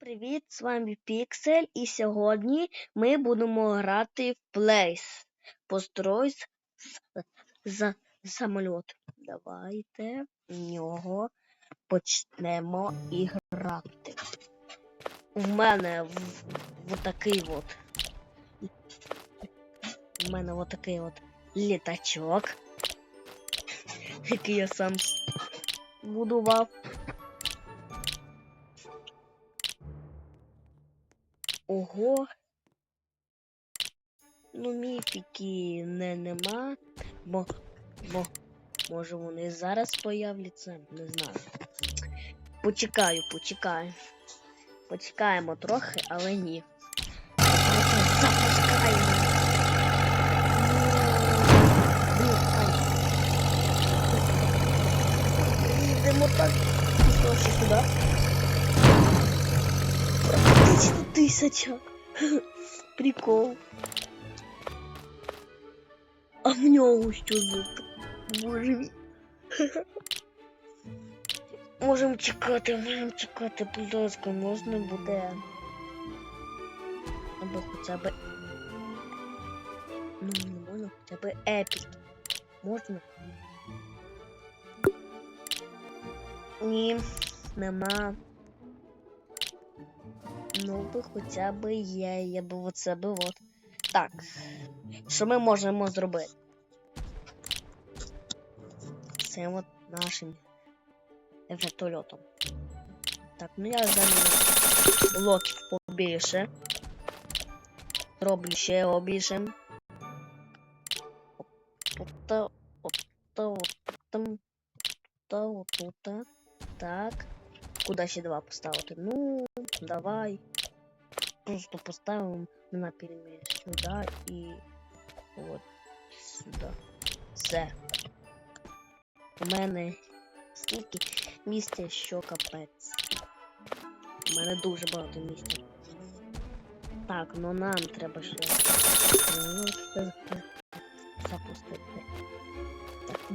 Привіт, з вами Піксель, і сьогодні ми будемо грати в Place. Построй з, з, самоліт. Давайте в нього почнемо і грати. В мене в, в такий от. У мене от такий от літачок, який я сам будував. Ого. Ну, міфіки не нема, бо, бо може вони зараз появляться, не знаю. Почекаю, почекаю. Почекаємо трохи, але ні. Запускаємо. Ну, ай. Їдемо так. Трохи сюди. Практично тисяча. Прикол. А в нього що за Боже мій. Можемо чекати, можемо чекати, будь ласка, можна буде. Або хоча б. Ну, не можна хоча б епік. Можна? Ні, нема. Ну би хоча б є, я б оце би от. Так. Що ми можемо зробити? Це от нашим вертольотом. Так, ну я заміню лотів побільше. Роблю ще побільше. Ота, ота, отам, та, отута. Так. Куда ще два поставити? Ну, давай. Просто поставимо на перемір сюди і от сюди. Все. У мене стільки місця, що капець. У мене дуже багато місця. Так, ну нам треба ще запустити.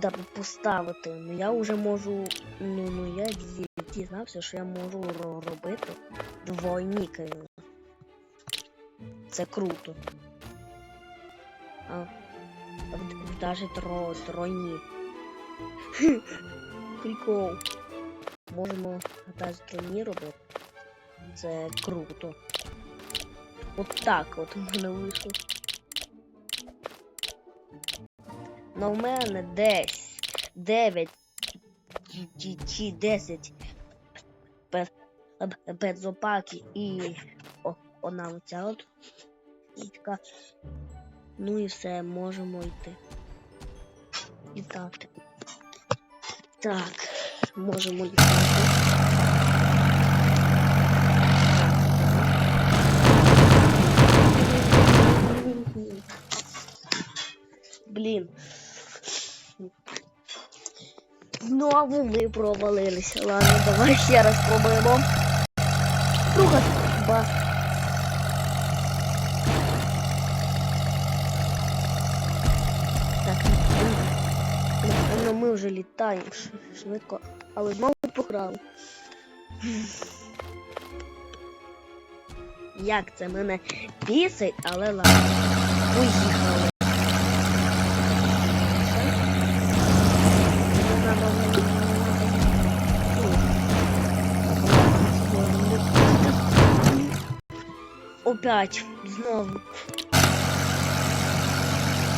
Так, куди поставити? Ну я вже можу. Ну, ну я дізнався, що я можу ро- робити двойники. Це круто. А, даже тро, тройні. Прикол. Можемо навіть тройні робити. Це круто. От так от у мене вийшло. Но в мене десь 9 чи- чи 10 пе- б- бензопаки і о, одна оця от нітка. Ну і все, можемо йти. Літати. Так, можемо літати. Блін. Знову ми провалилися. Ладно, давай ще раз спробуємо. Друга спроба. Так, напевно, ми вже літаємо швидко, але знову пограли. Як це мене бісить, але ладно. Поїхали. Опять знову.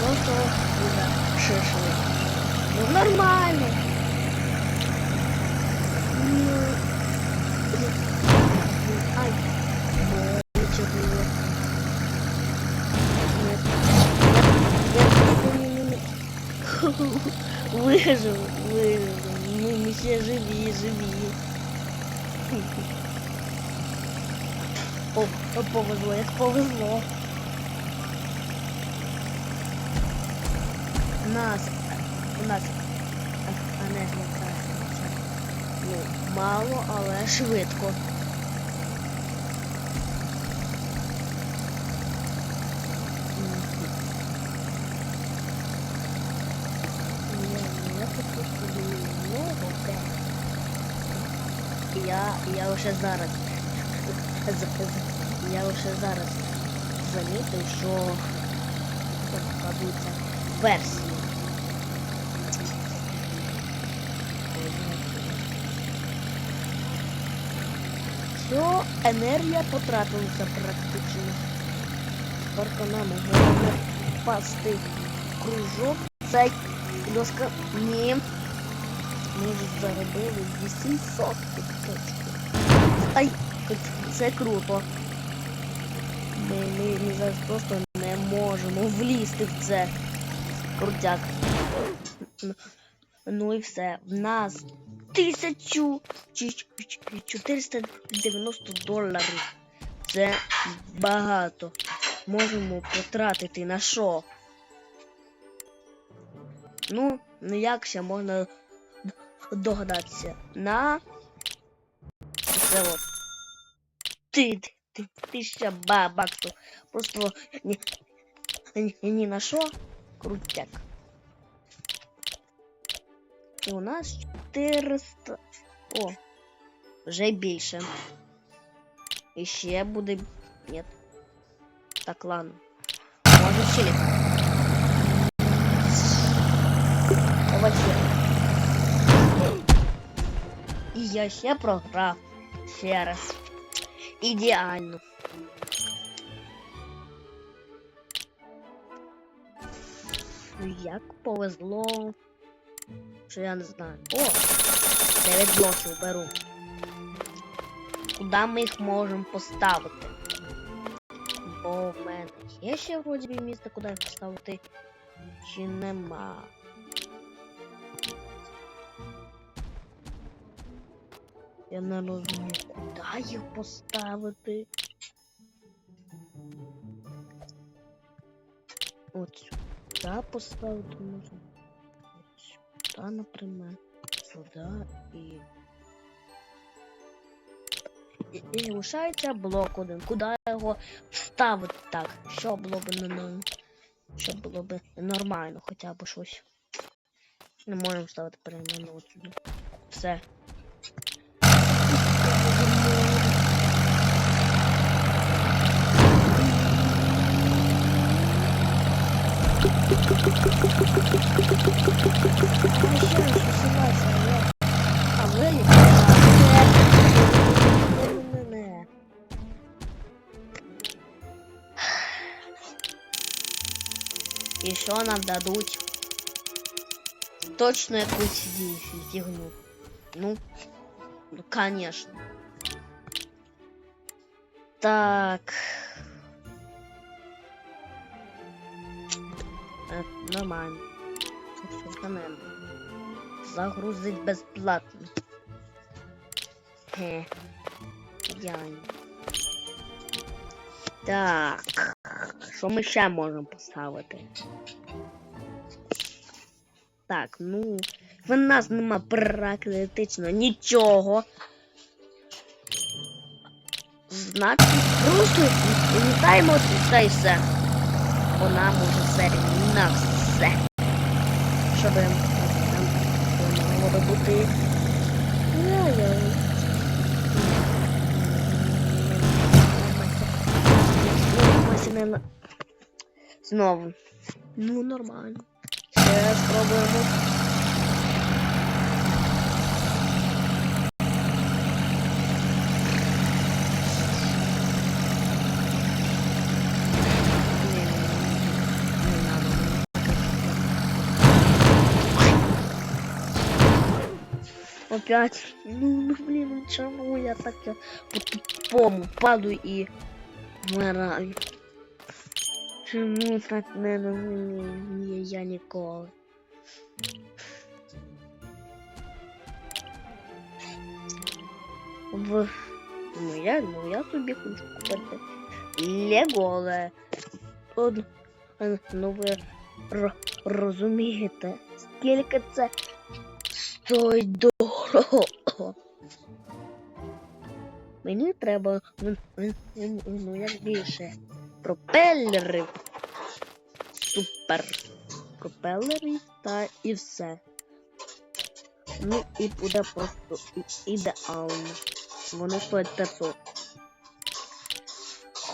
Просто уже шишли. Ну нормально. Ну, Ай. Боляче було. Нет. Нет, нет, нет, нет, нет. Вижив, вижив. Ну, ми ще живі, живі. О, о, повезло, як повезло. Нас, у нас, а, не злякається. Ну, мало, але швидко. Я, я вже зараз я лише зараз замітив, що кладуться версії. Все, енергія потратилася практично. Тепер нам головне пасти кружок. Цей доска. Ні. Ми вже заробили 800 точки. Ай, це круто. Ми, ми, ми зараз просто не можемо влізти в це. Крутяк. Ну і все. В нас 1490 доларів. Це багато. Можемо потратити на що? Ну, ну ще можна догадатися? На це от. Ти, ти, тисяча ба баксів. Просто ні, ні, ні на що крутяк. І у нас 400. О, вже більше. І ще буде. Нет. Так, ладно. Може ще ліпше. Вообще. І я ще програв. Ще раз. Ідеально. Ну, Як повезло. Що я не знаю. О! 9 блоків беру. Куди ми їх можемо поставити? Бо в мене є ще вроді місце, куди їх поставити. Чи нема? Я не розумію, куди їх поставити. От сюди поставити можна. От сюди, наприклад. Сюди і. І, і лишається блок один. Куди його вставити так? Що було б нормально? Що було б нормально, хоча б щось. Не можемо ставити переймену сюди. Все. І що нам дадуть? Точно якусь фі- фігню. Ну, ну, конечно. Так. Е, Нормально. Це все канемно. Загрузить безплатно. Хе. Ідеально. Так. Що ми ще можемо поставити? Так, ну. В нас нема практично нічого. Значить, просто літаємо тут та й все. Бо нам уже все на все. Щоб нам могло бути. Ой-ой. Масінена. Знову. Ну, нормально. Ще спробуємо. Опять. Ну, ну блин, ну чому я так я по тупому падаю і вмираю? Чому так не розумію? Я ніколи. В... Ну я, ну я собі хочу купити Леголе. Е, ну ви розумієте, скільки це стоїть дорого. Мені треба ну, ну, ну, ну, як більше пропелерів. Супер. Пропелери та і все. Ну і буде просто і- ідеально. Воно стоїть 500.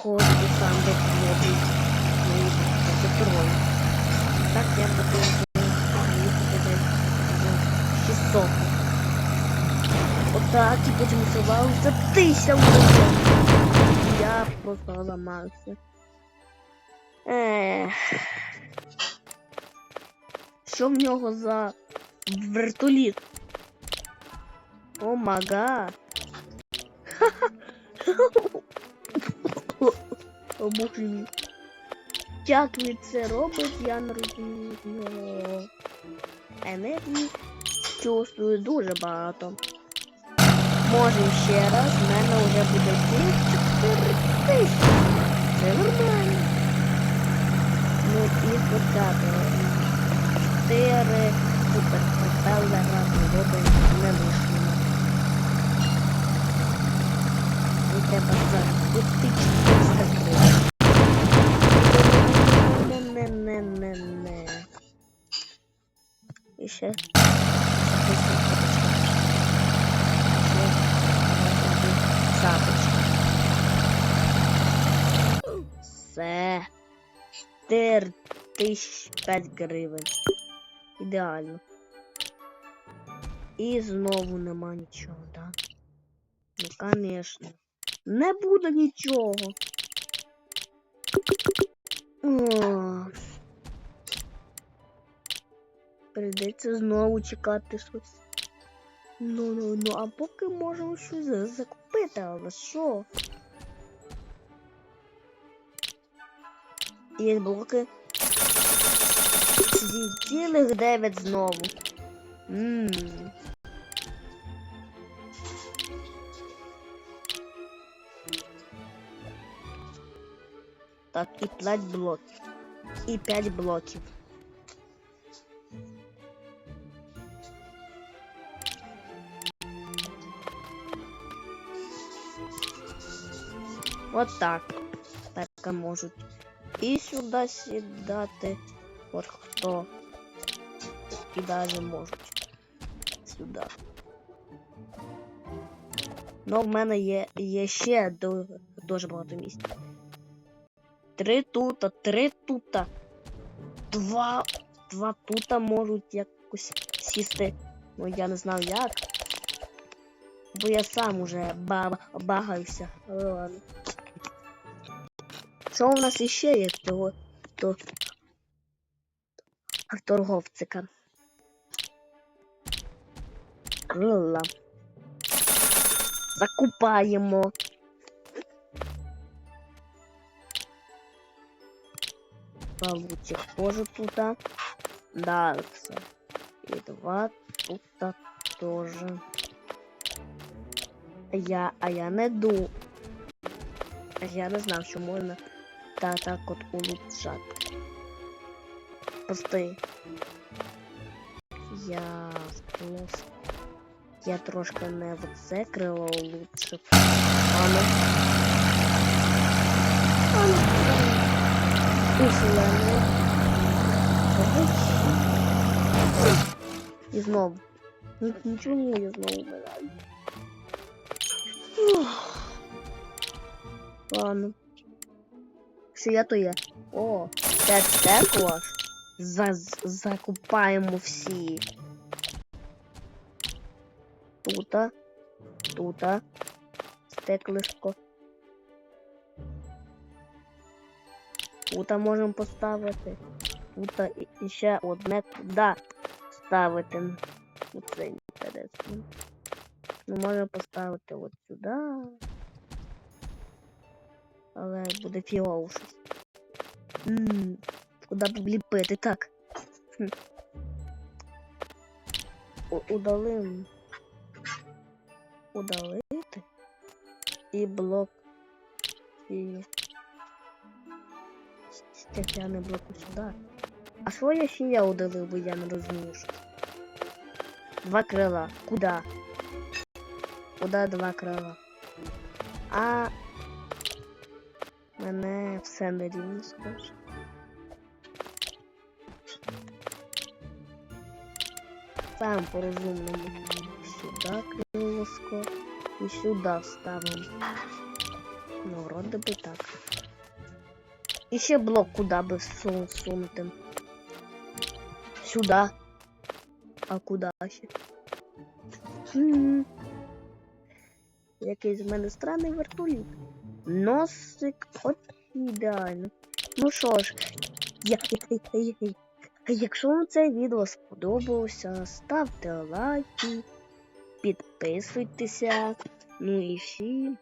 походу сам доходить. Ну, це троє. Так я буду їхати десь 600. Отак, і потім сував за тисячу. Я просто ламався. Ех. Що в нього за вертоліт? О мага. О боже мій. Як він це робить, я не розумію. Енергії чувствую дуже багато. Можемо ще раз, в мене вже буде 4 тисячі. Це нормально. І почати. 4 супер пропелера робимо не лишньому. І треба 400. Не-не-не-не-не. І ще. 4 тисяч 5 гривень. Ідеально. І знову нема нічого, так? Ну, звісно. Не буде нічого. О. Прийдеться знову чекати щось. Ну, ну, ну, а поки можемо щось за- закупити, але що? Є блоки. Ці- Цілих дев'ять знову. Ммм. Так, і 5 блоків. І 5 блоків. От так. Так можуть. І сюди сідати. От хто. І навіть можуть. Сюди. Ну, в мене є, є ще дуже багато місць. Три тута, три тута. Два. Два тута можуть якось сісти. Ну я не знаю як. Бо я сам уже ба багаюся. Ладно. Що у нас іще є того то торговцика? Крила. Закупаємо. Получик тоже тута. Дальше. И два тута тоже. Я, а я не ду. Я не знав, що можна та так от улучшати. Пости. Я просто... Я трошки не в це крило улучшив. Ану. Ану. Зелене. І знову. Нічого не я знову вмираю. Ладно. Що є? О, це також. За закупаємо всі. Тута. Тута. Стеклишко. Тута можемо поставити. Тута і, ще одне куди ставити. Оце інтересно. Ну, можемо поставити от сюди. Але буде фігово щось. Ммм, куди б вліпити? Так. Хм. Удалим. Удалити. І блок. І. Стеклянний блок сюди. А що я ще я удалив, бо я не розумію, що. Два крила. Куда? Куда два крила? А мене все не рівно скаже. Сам по-розумному. Сюди крилоско і сюди ставимо. Ну, вроде би так. І ще блок куди би сун- сунути. Сюди. А куди ще? Якийсь в мене странний вертоліт. Носик от ідеально. Ну що ж, я, я, я, я, якщо вам це відео сподобалося, ставте лайки, підписуйтеся. Ну і всім